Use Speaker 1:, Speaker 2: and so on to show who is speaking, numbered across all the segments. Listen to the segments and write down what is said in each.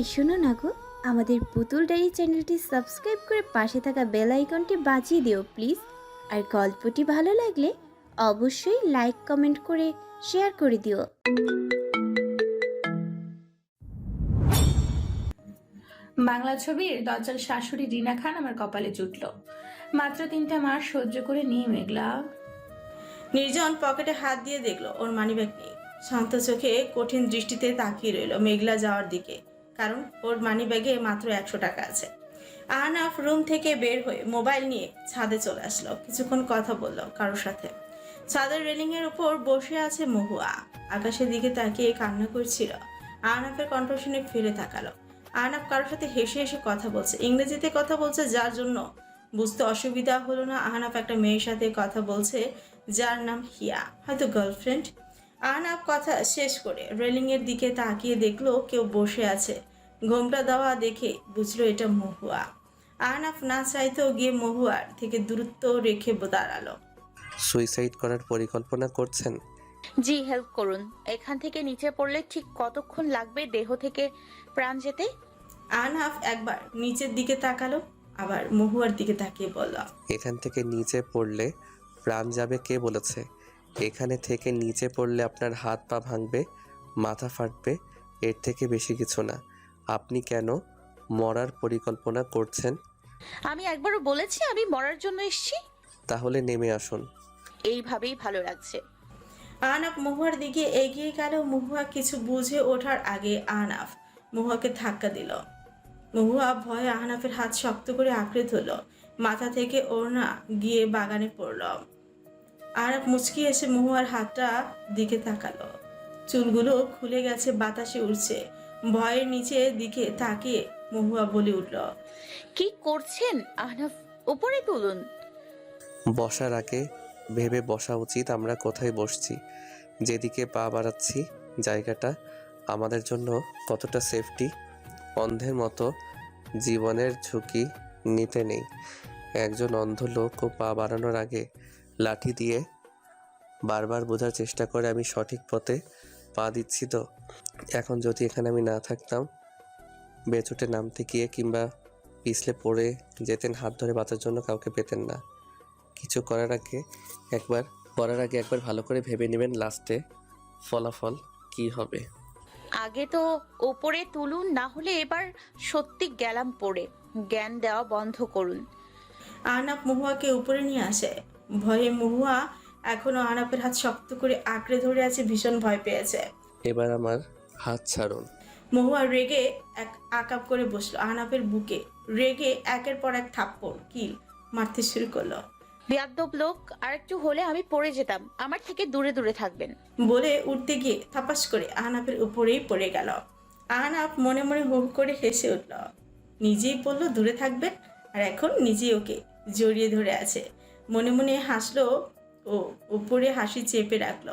Speaker 1: এই শোনো না গো আমাদের পুতুল ডায়েরি চ্যানেলটি সাবস্ক্রাইব করে পাশে থাকা বেল আইকনটি বাজিয়ে দিও প্লিজ। আর গল্পটি ভালো লাগলে অবশ্যই লাইক কমেন্ট করে শেয়ার করে দিও।
Speaker 2: বাংলা ছবির দজ্জাল শাশুড়ি রিনা খান আমার কপালে জুটল। মাত্র তিনটা মাস সহ্য করে নিয়ে মেঘলা।
Speaker 3: নির্জন পকেটে হাত দিয়ে দেখল ওর মানিব্যাগ নেই। শান্ত চোখে কঠিন দৃষ্টিতে তাকিয়ে রইল মেঘলা যাওয়ার দিকে। কারণ ওর মানিব্যাগে মাত্র একশো টাকা আছে। আহনাফ রুম থেকে বের হয়ে মোবাইল নিয়ে ছাদে চলে আসলো। কিছুক্ষণ কথা বলল কারোর সাথে। ছাদের রেলিং এর উপর বসে আছে মহুয়া। আকাশের দিকে তাকিয়ে কান্না করছিল। আহনাফের কণ্ঠ শুনে ফিরে তাকালো। আহনাফ কারোর সাথে হেসে হেসে কথা বলছে। ইংরেজিতে কথা বলছে যার জন্য বুঝতে অসুবিধা হলো না। আহনাফ একটা মেয়ের সাথে কথা বলছে যার নাম হিয়া। হয়তো গার্লফ্রেন্ড আহনাফ কথা শেষ করে রেলিং এর দিকে তাকিয়ে দেখল কেউ বসে আছে। ঘোমটা দেওয়া দেখে বুঝলো এটা মহুয়া। আহনাফ না চাইতেও গিয়ে মহুয়ার থেকে দূরত্ব রেখে দাঁড়াল।
Speaker 4: সুইসাইড করার পরিকল্পনা করছেন?
Speaker 5: জি হেল্প করুন। এখান থেকে নিচে পড়লে ঠিক কতক্ষণ লাগবে দেহ থেকে প্রাণ যেতে?
Speaker 3: আহনাফ একবার নিচের দিকে তাকালো আবার মহুয়ার দিকে তাকিয়ে বলল
Speaker 4: এখান থেকে নিচে পড়লে প্রাণ যাবে কে বলেছে? এখানে থেকে নিচে পড়লে আপনার হাত পা ভাঙবে মাথা ফাটবে এর থেকে বেশি কিছু না। আপনি কেন মরার পরিকল্পনা করছেন?
Speaker 5: আমি একবারও বলেছি আমি মরার জন্য এসেছি।
Speaker 4: তাহলে নেমে আসুন।
Speaker 5: এইভাবেই ভালো লাগছে।
Speaker 3: আনাফ মহুয়ার দিকে এগিয়ে গেল। মহুয়া কিছু বুঝে ওঠার আগে আনাফ মহুয়াকে ধাক্কা দিল। মহুয়া ভয়ে আহনাফের হাত শক্ত করে আঁকড়ে ধরল। মাথা থেকে ওড়না গিয়ে বাগানে পড়ল। আহনাফ মুচকি এসে মহুয়ার হাতটা দিকে তাকালো। চুলগুলো খুলে গেছে বাতাসে উড়ছে। ভয়ের নিচে দিকে তাকিয়ে মহুয়া বলে উঠল
Speaker 5: কি করছেন? আহনাফ উপরে তুলুন।
Speaker 4: বসার আগে ভেবে বসা উচিত আমরা কোথায় বসছি। যেদিকে পা বাড়াচ্ছি জায়গাটা আমাদের জন্য কতটা সেফটি অন্ধের মতো জীবনের ঝুঁকি নিতে নেই। একজন অন্ধ লোকও পা বাড়ানোর আগে লাঠি দিয়ে বারবার বোঝার চেষ্টা করে আমি সঠিক পথে পা দিচ্ছি তো। এখন যদি এখানে আমি না থাকতাম বেচুটে নামতে গিয়ে কিংবা পিছলে পড়ে যেতেন হাত ধরে বাঁচার জন্য কাউকে পেতেন না। কিছু করার আগে একবার করার আগে একবার ভালো করে ভেবে নেবেন লাস্টে ফলাফল কি হবে।
Speaker 5: আগে তো ওপরে তুলুন না হলে এবার সত্যি গেলাম পড়ে। জ্ঞান দেওয়া বন্ধ করুন।
Speaker 3: আহনাফ মহুয়াকে উপরে নিয়ে আসে। ভয়ে মহুয়া এখনও আহনাফের হাত শক্ত করে আঁকড়ে ধরে আছে ভীষণ ভয় পেয়েছে।
Speaker 4: এবার আমার হাত ছাড়ুন।
Speaker 3: মহুয়া রেগে এক আকাপ করে বসল আহনাফের বুকে। রেগে একের পর এক থাপ্পড় কিল মারতে শুরু করল।
Speaker 5: বেয়াদ্দব লোক আর একটু হলে আমি পড়ে যেতাম। আমার থেকে দূরে দূরে থাকবেন।
Speaker 3: বলে উঠতে গিয়ে থাপাস করে আহনাফের উপরেই পড়ে গেল। আহনাফ মনে মনে হু হু করে হেসে উঠল নিজেই বলল দূরে থাকবেন আর এখন নিজেই ওকে জড়িয়ে ধরে আছে। মনে মনে হাসলো ও উপরে হাসি চেপে রাখল।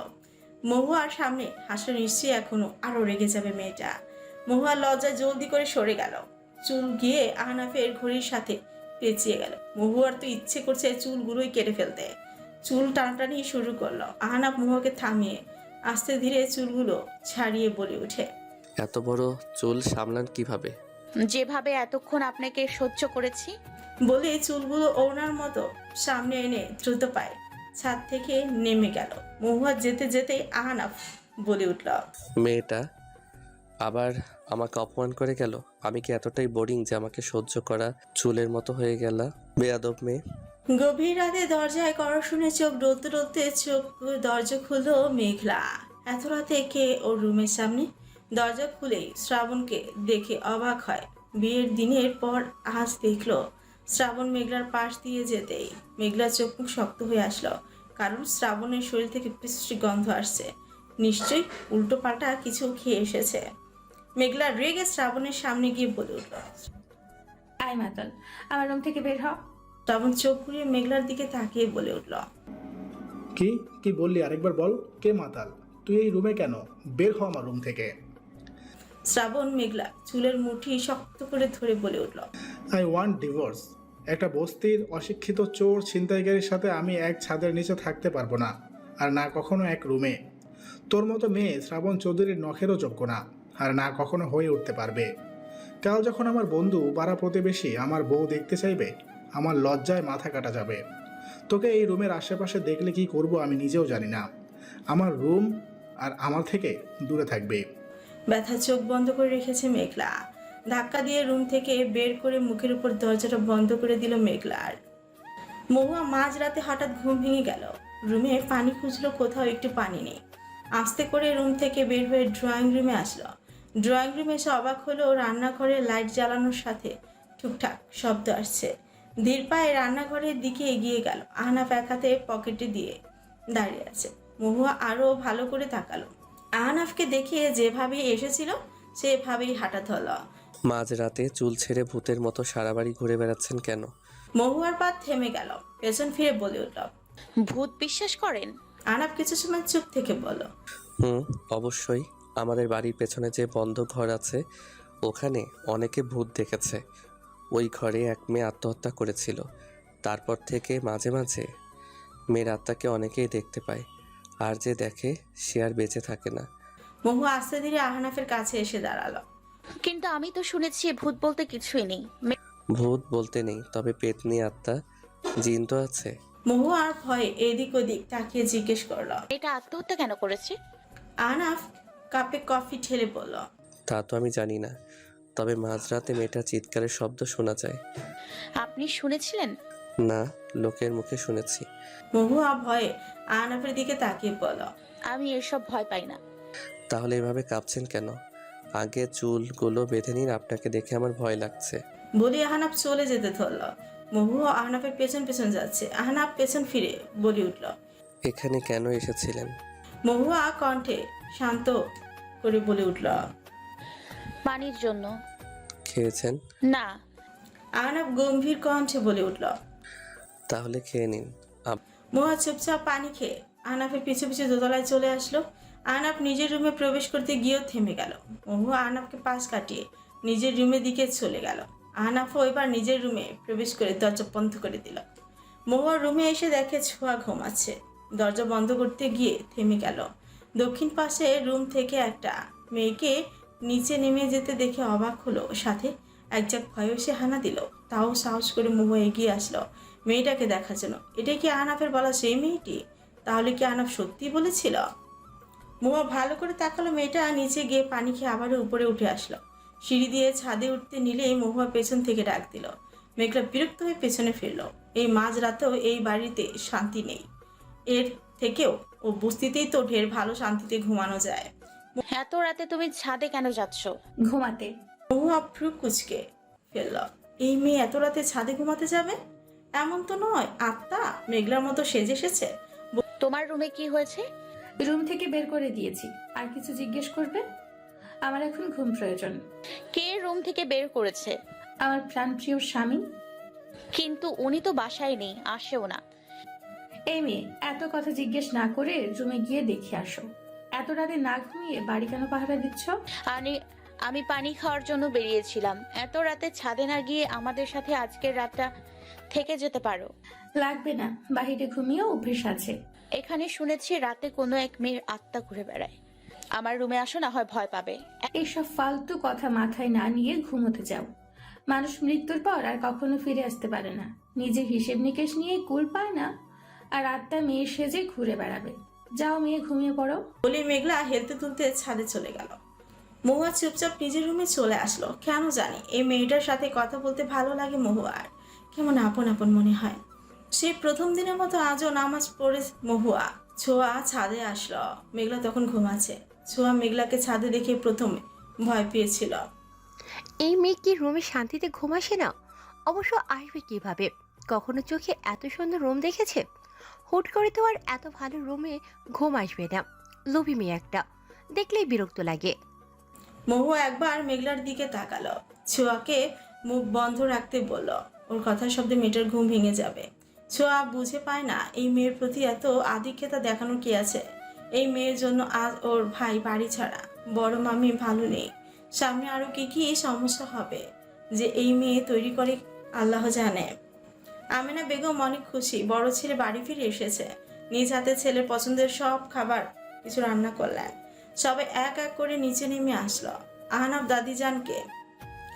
Speaker 3: মহুয়ার সামনে হাসলো নিশ্চয়ই এখনও আরও রেগে যাবে মেয়েটা। মহুয়া লজ্জা জলদি করে সরে গেল। চুল গিয়ে আহনাফের ঘড়ির সাথে পেঁচিয়ে গেল। মহুয়ার তো ইচ্ছে করছে চুলগুলোই কেটে ফেলতে। চুল টানাটানি শুরু করল। আহনাফ মহুয়াকে থামিয়ে আস্তে ধীরে চুলগুলো ছাড়িয়ে বলে উঠে
Speaker 4: এত বড় চুল সামলান কীভাবে?
Speaker 5: যেভাবে এতক্ষণ আপনাকে সহ্য করেছি?
Speaker 3: বলে চুলগুলো ওনার মতো সামনে এনে দ্রুত পায়। ছাদ থেকে নেমে গেল। মহুয়া যেতে যেতেই আহনাফ বলে উঠল
Speaker 4: মেয়েটা আবার আমাকে অপমান করে গেল? আমি কি এতটাই বোরিং যে আমাকে সহ্য করা চুলের মতো হয়ে গেল? বেয়াদব মেয়ে।
Speaker 3: গভীর রাতে দরজায় করা শুনে চোখ ডলতে ডলতে চোখ দরজা খুললো মেঘলা। এত রাতে কে ওর রুমের সামনে? দরজা খুলেই শ্রাবণকে দেখে অবাক হয়। বিয়ের দিনের পর আজ দেখল শ্রাবণ মেঘলার পাশ দিয়ে যেতেই মেঘলার চোখ মুখ শক্ত হয়ে আসলো কারণ শ্রাবণের শরীর থেকে বিশ্রী গন্ধ আসছে। নিশ্চয়ই উল্টো পাল্টা কিছু খেয়ে এসেছে। মেঘলা রেগে শ্রাবণের সামনে গিয়ে বলে উঠল
Speaker 2: আয় মাতাল আমার রুম থেকে বের হ
Speaker 3: শ্রাবণ চোখ ঘুরিয়ে মেঘলার দিকে তাকিয়ে বলে উঠল
Speaker 6: কি কি বললি আরেকবার বল কে মাতাল? তুই এই রুমে কেন? বের হ আমার রুম থেকে।
Speaker 3: শ্রাবণ মেঘলা চুলের মুঠি শক্ত করে ধরে বলে উঠল
Speaker 6: আই ওয়ান্ট ডিভোর্স একটা বস্তির অশিক্ষিত চোর ছিনতাইকারীর সাথে আমি এক ছাদের নিচে থাকতে পারব না, আর না কখনো এক রুমে। তোর মতো মেয়ে শ্রাবণ চৌধুরীর নখেরও যোগ্য না, আর না কখনো হয়ে উঠতে পারবে। কাল যখন আমার বন্ধু পাড়া প্রতিবেশী আমার বউ দেখতে চাইবে, আমার লজ্জায় মাথা কাটা যাবে। তোকে এই রুমের আশেপাশে দেখলে কি করব আমি নিজেও জানি না। আমার রুম আর আমার থেকে দূরে থাকবে।
Speaker 3: ব্যথা চোখ বন্ধ করে রেখেছে মেঘলা। ধাক্কা দিয়ে রুম থেকে বের করে মুখের উপর দরজাটা বন্ধ করে দিল মেঘলার মহুয়া মাঝরাতে হঠাৎ ঘুম ভেঙে গেল। রুমে পানি খুঁজলো কোথাও একটু পানি নেই। আস্তে করে রুম থেকে বের হয়ে ড্রয়িং রুমে আসলো। ড্রয়িং রুমে এসে অবাক হলো রান্নাঘরে লাইট জ্বালানোর সাথে। টুকটাক শব্দ আসছে। ধীর পায়ে রান্নাঘরের দিকে এগিয়ে গেল, আহনাফ এক পকেটে দিয়ে দাঁড়িয়ে আছে। মহুয়া আরও ভালো করে তাকালো। আহনাফকে দেখিয়ে যেভাবে এসেছিল, সেভাবেই হাঁটা ধরল।
Speaker 4: মাঝরাতে চুল ছেড়ে ভূতের মতো সারা বাড়ি ঘুরে বেড়াচ্ছেন কেন?
Speaker 3: মহুয়ার পা থেমে গেল পেছন ফিরে বলে উঠল
Speaker 5: ভূত বিশ্বাস করেন?
Speaker 3: আহনাফ কিছু সময় চুপ থেকে বলল
Speaker 4: হুম অবশ্যই। আমাদের বাড়ির পেছনে যে বন্ধ ঘর আছে ওখানে অনেকে ভূত দেখেছে। ওই ঘরে এক মেয়ে আত্মহত্যা করেছিল। তারপর থেকে মাঝে মাঝে মেয়ের আত্মাকে অনেকেই দেখতে পায়। আর যে দেখে সে আর বেঁচে থাকে না।
Speaker 3: মহুয়া আস্তে ধীরে আহনাফের কাছে এসে দাঁড়াল।
Speaker 5: কিন্তু আমি তো শুনেছি ভূত বলতে কিছুই নেই।
Speaker 4: ভূত বলতে নেই তবে পেতনি আত্মা জিন তো আছে।
Speaker 3: মহুয়ার ভয়ে এদিক ওদিক তাকিয়ে জিজ্ঞেস করল।
Speaker 5: এটা আত্মহত্যা কেন করেছে?
Speaker 3: আহনাফ কাপে কফি ঠেলে বলল।
Speaker 4: তা তো আমি জানি না তবে মাঝরাতে মেয়েটা চিৎকারের শব্দ শোনা যায়।
Speaker 5: আপনি শুনেছিলেন?
Speaker 4: না লোকের মুখে শুনেছি।
Speaker 3: মহু মহুয়া ভয়ে আনাফের দিকে তাকিয়ে বলল।
Speaker 5: আমি এসব ভয় পাই না।
Speaker 4: তাহলে এভাবে কাঁপছেন কেন? আগে চুলগুলো বেঁধে নিন আপনাকে দেখে আমার ভয় লাগছে।
Speaker 3: বলি আহনাফ চলে যেতে ধরল। মহুয়া আহনাফের পেছন পেছন যাচ্ছে। আহনাফ পেছন ফিরে বলে উঠল
Speaker 4: এখানে কেন এসেছিলেন?
Speaker 3: মহুয়া কণ্ঠে শান্ত করে বলে উঠল
Speaker 5: পানির জন্য।
Speaker 4: খেয়েছেন?
Speaker 5: না।
Speaker 3: আহনাফ গম্ভীর কণ্ঠে বলে উঠল
Speaker 4: তাহলে খেয়ে নিন। আপ-
Speaker 3: মহুয়া চুপচাপ পানি খেয়ে আহনাফের পিছু পিছু দোতলায় চলে আসলো। আহনাফ নিজের রুমে প্রবেশ করতে গিয়েও থেমে গেল। মহুয়া আহনাফকে পাশ কাটিয়ে নিজের রুমের দিকে চলে গেল। আহনাফও এবার নিজের রুমে প্রবেশ করে দরজা বন্ধ করে দিল। মহুয়ার রুমে এসে দেখে ছোঁয়া ঘুমাচ্ছে। দরজা বন্ধ করতে গিয়ে থেমে গেল। দক্ষিণ পাশে রুম থেকে একটা মেয়েকে নিচে নেমে যেতে দেখে অবাক হলো। সাথে একজাক ভয়ও সে হানা দিল। তাও সাহস করে মহুয়া এগিয়ে আসলো। মেয়েটাকে দেখার জন্য। এটা কি আহনাফের বলা সেই মেয়েটি? তাহলে কি আহনাফ সত্যি বলেছিল? মহুয়া ভালো করে তাকালো মেয়েটা নিচে গিয়ে পানি খেয়ে আবারও উপরে উঠে আসলো। সিঁড়ি দিয়ে ছাদে উঠতে নিলেই মহুয়া পেছন থেকে ডাক দিল। মেঘলা বিরক্ত হয়ে পেছনে ফিরল। এই মাঝ রাতেও এই বাড়িতে শান্তি নেই। এর থেকেও ও বস্তিতেই তো ঢের ভালো শান্তিতে ঘুমানো যায়।
Speaker 5: এত রাতে তুমি ছাদে কেন যাচ্ছ?
Speaker 2: ঘুমাতে।
Speaker 3: মহুয়া ভ্রু কুচকে ফেলল। এই মেয়ে এত রাতে ছাদে ঘুমাতে যাবে? এমন তো নয়। আত্মা মেঘলার মতো সেজে এসেছে।
Speaker 5: তোমার রুমে কি হয়েছে?
Speaker 2: রুম থেকে বের করে দিয়েছি। আর কিছু জিজ্ঞেস করবে? আমার এখন ঘুম প্রয়োজন।
Speaker 5: কে রুম থেকে বের করেছে?
Speaker 2: আমার প্রাণপ্রিয় স্বামী।
Speaker 5: কিন্তু উনি তো বাসায় নেই আসেও না।
Speaker 2: এই মেয়ে এত কথা জিজ্ঞেস না করে রুমে গিয়ে দেখে আসো। এত রাতে না ঘুমিয়ে বাড়ি কেন পাহারা দিচ্ছ?
Speaker 5: আমি আমি পানি খাওয়ার জন্য বেরিয়েছিলাম। এত রাতে ছাদে না গিয়ে আমাদের সাথে আজকের রাতটা থেকে যেতে পারো।
Speaker 2: লাগবে না বাহিরে ঘুমিয়েও অভ্যেস আছে।
Speaker 5: এখানে শুনেছি রাতে কোনো এক মেয়ের আত্মা ঘুরে বেড়ায়। আমার রুমে আসো না হয় ভয় পাবে।
Speaker 2: এইসব ফালতু কথা মাথায় না নিয়ে ঘুমোতে যাও। মানুষ মৃত্যুর পর আর কখনো ফিরে আসতে পারে না। নিজের হিসেব নিকেশ নিয়ে কুল পায় না। আর আত্মা মেয়ে সেজে ঘুরে বেড়াবে। যাও মেয়ে ঘুমিয়ে পড়ো।
Speaker 3: বলে মেঘলা হেলতে তুলতে ছাদে চলে গেল। মহুয়া চুপচাপ নিজের রুমে চলে আসলো। কেন জানি এই মেয়েটার সাথে কথা বলতে ভালো লাগে মহুয়ার। কেমন আপন আপন মনে হয়। সেই প্রথম দিনের মতো আজও নামাজ পড়ে মহুয়া। ছোঁয়া ছাদে আসলো। মেঘলা তখন ঘুমাচ্ছে। ছোঁয়া মেঘলাকে ছাদে দেখে প্রথমে ভয় পেয়েছিল।
Speaker 7: এই মেয়ে কি রুমে শান্তিতে ঘুম আসে না? অবশ্য আসবে কীভাবে? কখনো চোখে এত সুন্দর রুম দেখেছে? হুট করে তো আর এত ভালো রুমে ঘুম আসবে না। লোভী মেয়ে একটা। দেখলেই বিরক্ত লাগে।
Speaker 3: মহুয়া একবার মেঘলার দিকে তাকালো। ছোয়াকে মুখ বন্ধ রাখতে বলল। ওর কথার শব্দে মেয়েটার ঘুম ভেঙে যাবে। ছোঁয়া বুঝে পায় না এই মেয়ের প্রতি এত আধিক্যতা দেখানো কি আছে? এই মেয়ের জন্য আজ ওর ভাই বাড়ি ছাড়া বড় মামি ভালো নেই। সামনে আরও কি কি সমস্যা হবে যে এই মেয়ে তৈরি করে আল্লাহ জানে। আমেনা বেগম অনেক খুশি, বড় ছেলে বাড়ি ফিরে এসেছে। নিজ হাতে ছেলের পছন্দের সব খাবার কিছু রান্না করলেন। সবাই এক এক করে নিচে নেমে আসলো। আহনাব দাদিজানকে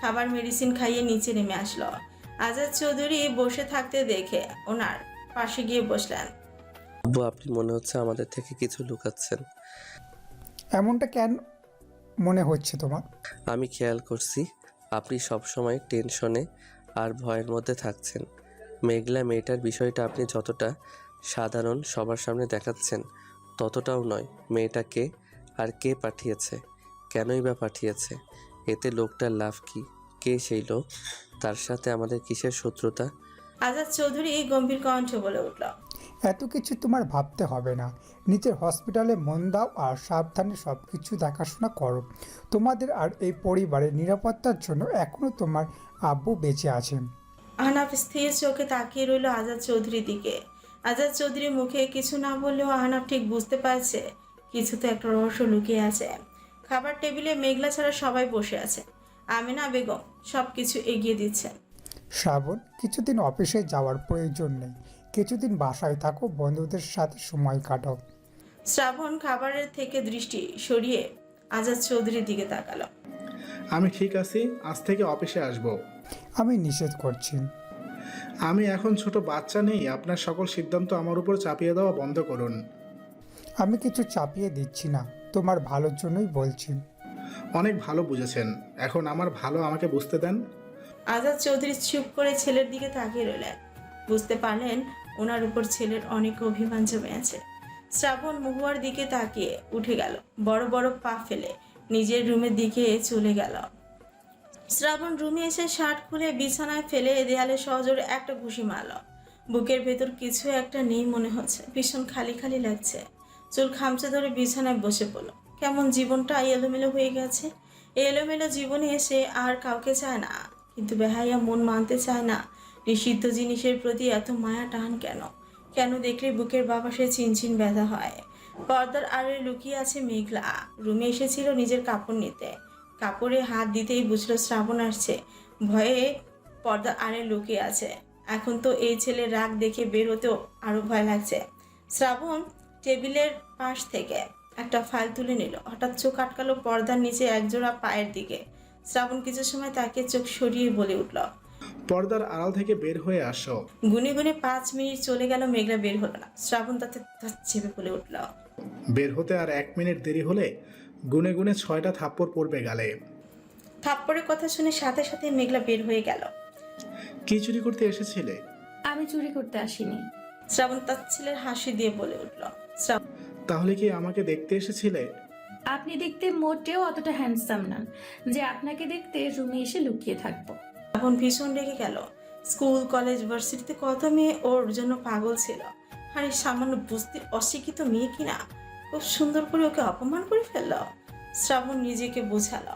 Speaker 3: খাবার মেডিসিন খাইয়ে নিচে নেমে আসলো। আজাদ চৌধুরী বসে থাকতে দেখে ওনার পাশে গিয়ে বসলেন।
Speaker 4: আব্বু আপনি মনে হচ্ছে আমাদের থেকে কিছু লুকাচ্ছেন।
Speaker 8: এমনটা কেন মনে হচ্ছে তোমার?
Speaker 4: আমি খেয়াল করছি আপনি সবসময় টেনশনে আর ভয়ের মধ্যে থাকছেন। মেঘলা মেয়েটার বিষয়টা আপনি যতটা সাধারণ সবার সামনে দেখাচ্ছেন ততটাও নয় মেয়েটাকে আর কে পাঠিয়েছে কেনই বা পাঠিয়েছে এতে লোকটার লাভ কি কে সেই লোক? তার সাথে আমাদের কিসের শত্রুতা?
Speaker 3: আজাদ চৌধুরী এই গম্ভীর কণ্ঠ বলে উঠল
Speaker 8: এত কিছু তোমার ভাবতে হবে না। নিজের হসপিটালে মন দাও আর সাবধানে সব কিছু দেখাশোনা করো। তোমাদের আর এই পরিবারের নিরাপত্তার জন্য এখনও তোমার আব্বু বেঁচে আছেন।
Speaker 3: আহনাফ স্থির চোখে তাকিয়ে রইল আজাদ চৌধুরীর দিকে। আজাদ চৌধুরীর মুখে কিছু না বললেও আহনাফ ঠিক বুঝতে পারছে কিছু তো একটা রহস্য লুকিয়ে আছে। খাবার টেবিলে মেঘলা ছাড়া সবাই বসে আছে। আমিনা বেগম সব কিছু এগিয়ে দিচ্ছেন
Speaker 8: শ্রাবণ কিছুদিন অফিসে যাওয়ার প্রয়োজন নেই। কিছুদিন বাসায় থাকো বন্ধুদের সাথে সময় কাটাও।
Speaker 3: শ্রাবণ খাবারের থেকে দৃষ্টি সরিয়ে আজাদ চৌধুরীর দিকে তাকালো।
Speaker 6: আমি ঠিক আছি আজ থেকে অফিসে আসব।
Speaker 8: আমি নিষেধ করছি।
Speaker 6: আমি এখন ছোট বাচ্চা নেই আপনার সকল সিদ্ধান্ত আমার উপর চাপিয়ে দেওয়া বন্ধ করুন।
Speaker 8: আমি কিছু চাপিয়ে দিচ্ছি না তোমার ভালোর জন্যই বলছি।
Speaker 6: অনেক ভালো বুঝেছেন। এখন আমার ভালো আমাকে বুঝতে দেন।
Speaker 3: আজাদ চৌধুরী চুপ করে ছেলের দিকে তাকিয়ে রইলেন। বুঝতে পারলেন ওনার উপর ছেলের অনেক অভিমান জমে আছে। শ্রাবণ মহুয়ার দিকে তাকিয়ে উঠে গেল। বড় বড় পা ফেলে নিজের রুমের দিকে চলে গেল। শ্রাবণ রুমে এসে শার্ট খুলে বিছানায় ফেলে দেয়ালে সহজরে একটা ঘুষি মারল। বুকের ভেতর কিছু একটা নেই মনে হচ্ছে। ভীষণ খালি খালি লাগছে। চুল খামচে ধরে বিছানায় বসে পড়ল। কেমন জীবনটা এলোমেলো হয়ে গেছে? এলোমেলো জীবনে এসে আর কাউকে চায় না। কিন্তু বেহাইয়া মন মানতে চায় না। নিষিদ্ধ জিনিসের প্রতি এত মায়া টান কেন? কেন দেখলে বুকের বাবা সে চিনচিন ব্যথা হয়? পর্দার আড়ে লুকিয়ে আছে মেঘলা। রুমে এসেছিল নিজের কাপড় নিতে। কাপড়ে হাত দিতেই বুঝলো শ্রাবণ আসছে। ভয়ে পর্দার আড়ে লুকিয়ে আছে। এখন তো এই ছেলে রাগ দেখে বের হতেও আরও ভয় লাগছে। শ্রাবণ টেবিলের পাশ থেকে একটা ফাইল তুলে নিল। হঠাৎ চোখ আটকালো পর্দার নিচে একজোড়া পায়ের দিকে। শ্রাবণ কিছু সময় তাকে চোখ সরিয়ে বলে উঠল
Speaker 6: পর্দার আড়াল থেকে বের হয়ে আসো।
Speaker 3: গুনে গুনে পাঁচ মিনিট চলে গেল মেঘলা বের হলো না। শ্রাবণ তাতে চেপে বলে উঠল
Speaker 6: বের হতে আর এক মিনিট দেরি হলে গুনে গুনে ছয়টা থাপ্পড় পড়বে গালে।
Speaker 3: থাপ্পড়ের কথা শুনে সাথে সাথে মেঘলা বের হয়ে গেল।
Speaker 6: কি চুরি করতে এসেছিলে?
Speaker 2: আমি চুরি করতে আসিনি।
Speaker 3: শ্রাবণ তার ছেলের হাসি দিয়ে বলে উঠল শ্রাবণ
Speaker 6: তাহলে কি আমাকে দেখতে এসেছিলে?
Speaker 2: আপনি দেখতে মোটেও অতটা হ্যান্ডসাম নন যে আপনাকে দেখতে রুমে এসে লুকিয়ে থাকব।
Speaker 3: ভীষণ রেগে গেল। স্কুল কলেজ ভার্সিটিতে কত মেয়ে ওর জন্য পাগল ছিল? আর এই সামান্য বুঝতে অশিক্ষিত মেয়ে কিনা খুব সুন্দর করে ওকে অপমান করে ফেলল। শ্রাবণ নিজেকে বোঝালো।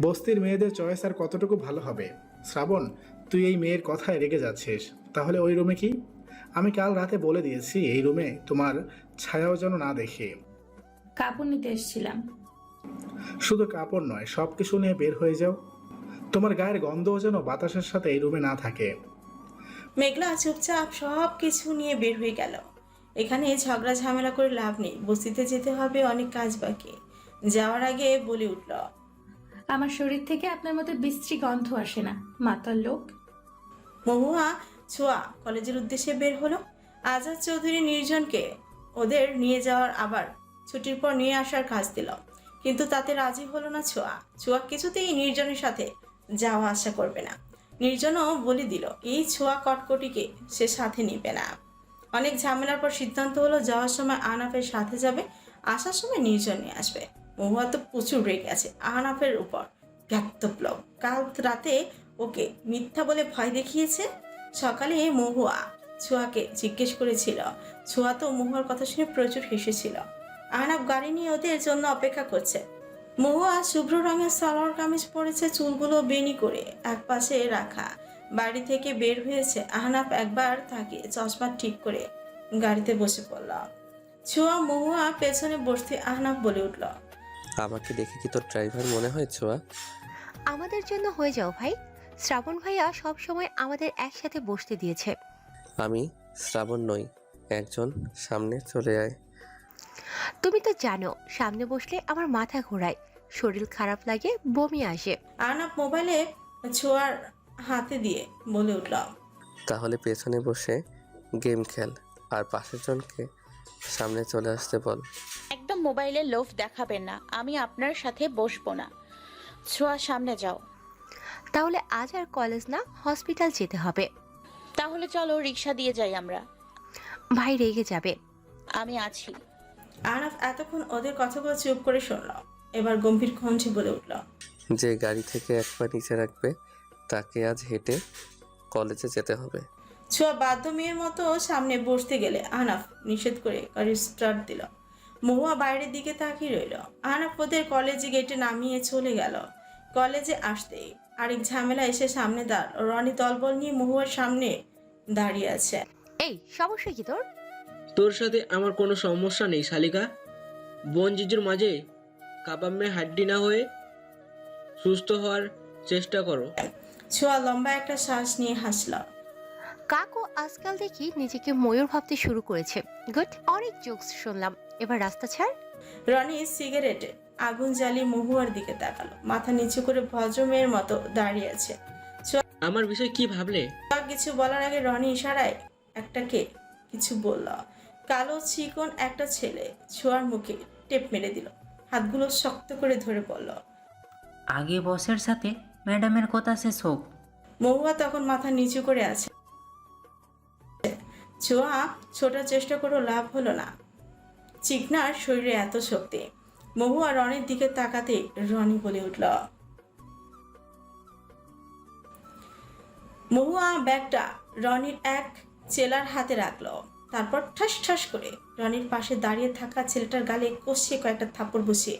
Speaker 6: বস্তির মেয়েদের চয়েস আর কতটুকু ভালো হবে? শ্রাবণ তুই এই মেয়ের কথায় রেগে যাচ্ছিস। তাহলে ওই রুমে কি? আমি কাল রাতে বলে দিয়েছি এই রুমে তোমার ছায়াও যেন না দেখে।
Speaker 2: কাপড় নিতে এসেছিলাম।
Speaker 6: শুধু কাপড় নয় সব কিছু নিয়ে বের হয়ে যাও। তোমার গায়ের গন্ধও যেন বাতাসের সাথে এই রুমে না থাকে।
Speaker 3: মেঘলা চুপচাপ সব কিছু নিয়ে বের হয়ে গেল। এখানে ঝগড়া ঝামেলা করে লাভ নেই বস্তিতে যেতে হবে অনেক কাজ বাকি। যাওয়ার আগে বলে উঠল
Speaker 2: আমার শরীর থেকে আপনার মতো বিশ্রী গন্ধ আসে না মাতার লোক।
Speaker 3: মহুয়া ছোঁয়া কলেজের উদ্দেশ্যে বের হলো। আজাদ চৌধুরী নির্জনকে ওদের নিয়ে যাওয়ার আবার ছুটির পর নিয়ে আসার কাজ দিল। কিন্তু তাতে রাজি হলো না ছোঁয়া। ছোঁয়া কিছুতেই নির্জনের সাথে যাওয়া আসা করবে না। নির্জনও বলে দিল, এই ছোঁয়া কটকটিকে সে সাথে নিবে না। অনেক ঝামেলার পর সিদ্ধান্ত হলো, যাওয়ার সময় আনাফের সাথে যাবে। আসার সময় নির্জন নিয়ে আসবে। মহুয়া তো প্রচুর রেগে আছে আনাফের উপর। ব্যক্তপ্লব কাল রাতে ওকে মিথ্যা বলে ভয় দেখিয়েছে? সকালে মহুয়া ছোঁয়াকে জিজ্ঞেস করেছিল ছোঁয়া তো মহুয়ার কথা শুনে প্রচুর হেসেছিল। আহনাব গাড়ি নিয়ে ওদের জন্য অপেক্ষা করছে। মহুয়া শুভ্র রঙের সালোয়ার কামিজ পরেছে চুলগুলো বেনি করে এক পাশে রাখা। বাড়ি থেকে বের হয়েছে আহনাফ একবার তাকে চশমা ঠিক করে গাড়িতে বসে পড়ল। ছোঁয়া মহুয়া পেছনে বসতে আহনাফ বলে উঠল
Speaker 4: আমাকে দেখে কি তোর ড্রাইভার মনে হয় ছোঁয়া?
Speaker 7: আমাদের জন্য হয়ে যাও ভাই। শ্রাবণ ভাইয়া সব সময় আমাদের একসাথে বসতে দিয়েছে।
Speaker 4: আমি? শ্রাবণ নই। একজন সামনে চলে আয়।
Speaker 7: তুমি তো জানো সামনে বসলে আমার মাথা ঘোরায়। শরীর খারাপ লাগে বমি আসে।
Speaker 3: আহনাফ মোবাইলে ছোঁয়ার হাতে দিয়ে বলে উঠল
Speaker 4: তাহলে পেছনে বসে গেম খেল আর পাশের জনকে সামনে চলে আসতে বল।
Speaker 5: একদম মোবাইলে লোভ দেখাবেন না আমি আপনার সাথে বসবো না। ছোঁয়া সামনে যাও।
Speaker 7: তাহলে আজ আর কলেজ না হসপিটাল যেতে হবে।
Speaker 5: তাহলে চলো রিক্সা দিয়ে যাই আমরা।
Speaker 7: ভাই রেগে যাবে।
Speaker 5: আমি আছি।
Speaker 3: আহনাফ এতক্ষণ ওদের কথাগুলো চুপ করে শুনল। এবার গম্ভীর কণ্ঠে বলে উঠল
Speaker 4: যে গাড়ি থেকে এক পা নিচে রাখবে তাকে আজ হেঁটে কলেজে যেতে হবে।
Speaker 3: ছোঁয়া বাধ্য মেয়ের মতো সামনে বসতে গেলে আহনাফ নিষেধ করে গাড়ির স্টার্ট দিল। মহুয়া বাইরের দিকে তাকিয়ে রইল। আহনাফ ওদের কলেজে গেটে নামিয়ে চলে গেল। কলেজে আসতেই আরেক ঝামেলা এসে সামনে দাঁড় রনি দলবল নিয়ে মহুয়ার সামনে দাঁড়িয়ে আছে।
Speaker 7: এই সমস্যা কি তোর?
Speaker 9: তোর সাথে আমার কোনো সমস্যা নেই শালিকা। বোন জিজুর মাঝে কাবাম্মে হাড্ডি না হয়ে সুস্থ হওয়ার চেষ্টা করো।
Speaker 3: ছোঁয়া লম্বা একটা শ্বাস নিয়ে হাসল।
Speaker 7: কাকু আজকাল দেখি নিজেকে ময়ূর ভাবতে শুরু করেছে। গুড অনেক জোকস শুনলাম। এবার রাস্তা ছাড়।
Speaker 3: রনি সিগারেটে আগুন জ্বালিয়ে মহুয়ার দিকে তাকালো। মাথা নিচু করে ভদ্র মেয়ের মতো দাঁড়িয়ে আছে।
Speaker 9: আমার বিষয় কি ভাবলে?
Speaker 3: ছোঁয়া কিছু বলার আগে রনি ইশারায় একটাকে কিছু বলল। কালো চিকন একটা ছেলে ছোঁয়ার মুখে টেপ মেরে দিল। হাতগুলো শক্ত করে ধরে বলল
Speaker 10: আগে বসের সাথে ম্যাডামের কথা শেষ হোক।
Speaker 3: মহুয়া তখন মাথা নিচু করে আছে। ছোঁয়া ছোটার চেষ্টা করেও লাভ হলো না। চিকনার শরীরে এত শক্তি। মহুয়া রনির দিকে তাকাতে রনি বলে উঠল মহুয়া ব্যাগটা রনির এক চেলার হাতে রাখল। তারপর ঠাস ঠাস করে রনির পাশে দাঁড়িয়ে থাকা ছেলেটার গালে কষিয়ে কয়েকটা থাপ্পড় বসিয়ে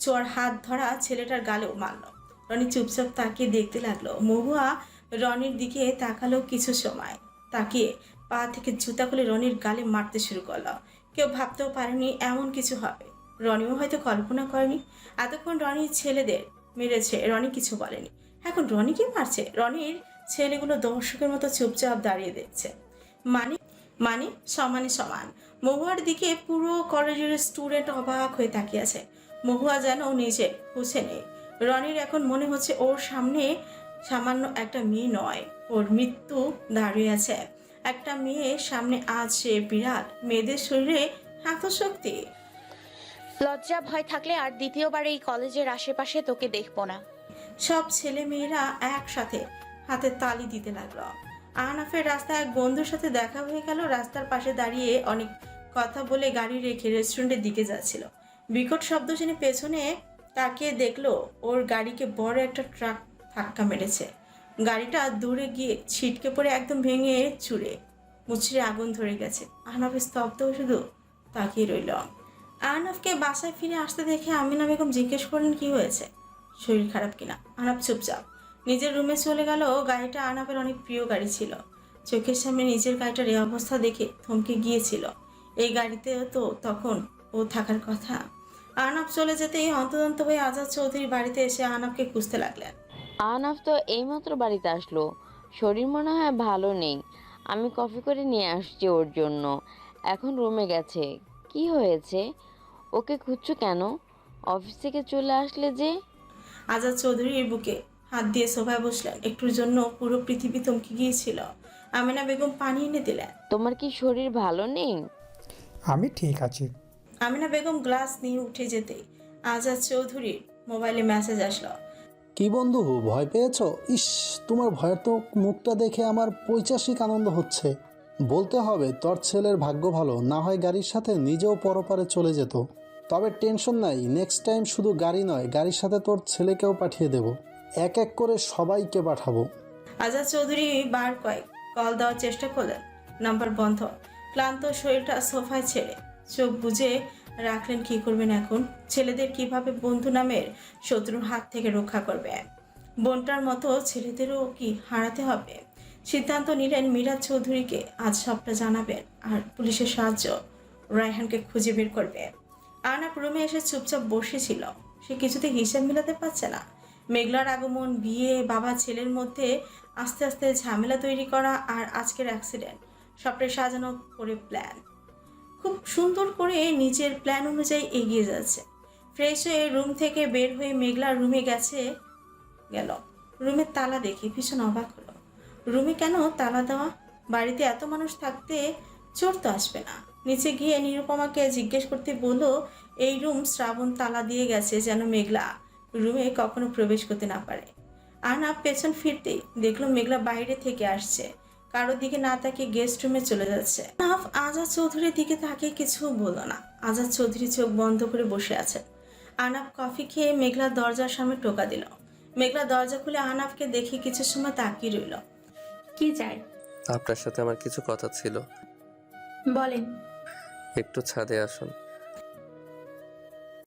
Speaker 3: চোয়ার হাত ধরা ছেলেটার গালেও মারল। রনি চুপচাপ তাকিয়ে দেখতে লাগল। মহুয়া রনির দিকে তাকালো কিছু সময়। তাকিয়ে পা থেকে জুতা খুলে রনির গালে মারতে শুরু করল। কেউ ভাবতেও পারেনি এমন কিছু হবে। রনিও হয়তো কল্পনা করেনি। এতক্ষণ রনির ছেলেদের মেরেছে, রনি কিছু বলেনি। এখন রনিকে মারছে? রনির ছেলেগুলো দর্শকের মতো চুপচাপ দাঁড়িয়ে দেখছে। মানে মানে সমানে সমান। মহুয়ার দিকে পুরো কলেজের স্টুডেন্ট অবাক হয়ে তাকিয়ে আছে মহুয়া যেন নিজে বুঝে নেই। রনির এখন মনে হচ্ছে ওর সামনে সামান্য একটা মেয়ে নয় ওর মৃত্যু দাঁড়িয়ে আছে। একটা মেয়ের সামনে আছে বিরাট মেয়েদের শরীরে এত শক্তি
Speaker 5: লজ্জা ভয় থাকলে আর দ্বিতীয়বার এই কলেজের আশেপাশে তোকে দেখব না।
Speaker 3: সব ছেলে মেয়েরা একসাথে হাতে তালি দিতে লাগল। আহনাফের রাস্তায় এক বন্ধুর সাথে দেখা হয়ে গেল। রাস্তার পাশে দাঁড়িয়ে অনেক কথা বলে গাড়ি রেখে রেস্টুরেন্টের দিকে যাচ্ছিল। বিকট শব্দ শুনে পেছনে তাকিয়ে দেখল, ওর গাড়িকে বড় একটা ট্রাক ধাক্কা মেরেছে। গাড়িটা দূরে গিয়ে ছিটকে পড়ে একদম ভেঙে চুরে মুচড়ে আগুন ধরে গেছে। আহনাফ স্তব্ধ শুধু তাকিয়ে রইল। আহনাফকে বাসায় ফিরে আসতে দেখে আমিনা বেগম জিজ্ঞেস করলেন, কি হয়েছে? শরীর খারাপ কিনা? আহনাফ চুপচাপ নিজের রুমে চলে গেল গাড়িটা আহনাফের অনেক প্রিয় গাড়ি ছিল। চোখের সামনে নিজের গাড়িটার এই অবস্থা দেখে থমকে গিয়েছিল। এই গাড়িতে তো তখন ও থাকার কথা। আহনাফ চলে যেতেই অন্তদন্ত হয়ে আজাদ চৌধুরীর বাড়িতে এসে আহনাফকে খুঁজতে লাগলেন।
Speaker 11: আহনাফ তো এইমাত্র বাড়িতে আসলো। শরীর মনে হয় ভালো নেই। আমি কফি করে নিয়ে আসছি ওর জন্য। এখন রুমে গেছে। কি হয়েছে? ওকে খুঁজছো কেন? অফিস থেকে চলে আসলে যে?
Speaker 3: আজাদ চৌধুরীর বুকে হাত দিয়ে সোফায় বসলেন একটুর জন্য পুরো পৃথিবী থমকে গিয়েছিল। আমিনা বেগম পানি এনে দিলেন
Speaker 11: তোমার কি শরীর ভালো নেই?
Speaker 8: আমি ঠিক আছি।
Speaker 3: আমিনা বেগম গ্লাস নিয়ে উঠে যেতেই আজাদ চৌধুরীর মোবাইলে মেসেজ আসলো।
Speaker 12: কি বন্ধু ভয় পেয়েছ? ইস তোমার ভয়ের তো মুখটা দেখে আমার পৈচাসিক আনন্দ হচ্ছে। বলতে হবে তোর ছেলের ভাগ্য ভালো না হয় গাড়ির সাথে নিজেও পরপারে চলে যেত। তবে টেনশন নাই নেক্সট টাইম শুধু গাড়ি নয় গাড়ির সাথে তোর ছেলেকেও পাঠিয়ে দেব। এক এক করে সবাইকে পাঠাবো।
Speaker 3: আজাদ চৌধুরী বার কয়েক কল দেওয়ার চেষ্টা করলেন। নাম্বার বন্ধ। ক্লান্ত শরীরটা সোফায় ছেড়ে চোখ বুজে রাখলেন কি করবেন এখন? ছেলেদের কীভাবে বন্ধু নামের শত্রুর হাত থেকে রক্ষা করবে? বোনটার মতো ছেলেদেরও কি হারাতে হবে? সিদ্ধান্ত নিলেন মিরাজ চৌধুরীকে। আজ সবটা জানাবেন আর পুলিশের সাহায্য রায়হানকে খুঁজে বের করবে। আনাপ রুমে এসে চুপচাপ বসেছিল। সে কিছুতে হিসাব মিলাতে পারছে না। মেঘলার আগমন, বিয়ে, বাবা, ছেলের মধ্যে আস্তে আস্তে ঝামেলা তৈরি করা আর আজকের অ্যাক্সিডেন্ট সবটাই সাজানো করে প্ল্যান খুব সুন্দর করে নিজের প্ল্যান অনুযায়ী এগিয়ে যাচ্ছে। ফ্রেশ হয়ে রুম থেকে বের হয়ে মেঘলা রুমে গেছে, গেল। রুমের তালা দেখে ভীষণ অবাক হলো। রুমে কেন তালা দেওয়া? বাড়িতে এত মানুষ থাকতে চোর তো আসবে না। নিচে গিয়ে নিরুপমাকে জিজ্ঞেস করতে বলল, এই রুম শ্রাবণ তালা দিয়ে গেছে যেন মেঘলা রুমে কখনো প্রবেশ করতে না পারে। আহনাফ পেছন ফিরতেই দেখল মেঘলা বাইরে থেকে আসছে। কারোর দিকে না তাকিয়ে গেস্ট রুমে চলে যাচ্ছে। আহনাফ আজাদ চৌধুরীর দিকে তাকে কিছু বলল না। আজাদ চৌধুরী চোখ বন্ধ করে বসে আছে। আহনাফ কফি খেয়ে মেঘলার দরজার সামনে টোকা দিল। মেঘলা দরজা খুলে আহনাফকে দেখে কিছু সময় তাকিয়ে রইল।
Speaker 2: কি চাই?
Speaker 4: আপনার সাথে আমার কিছু কথা ছিল।
Speaker 2: বলেন।
Speaker 4: একটু ছাদে আসুন।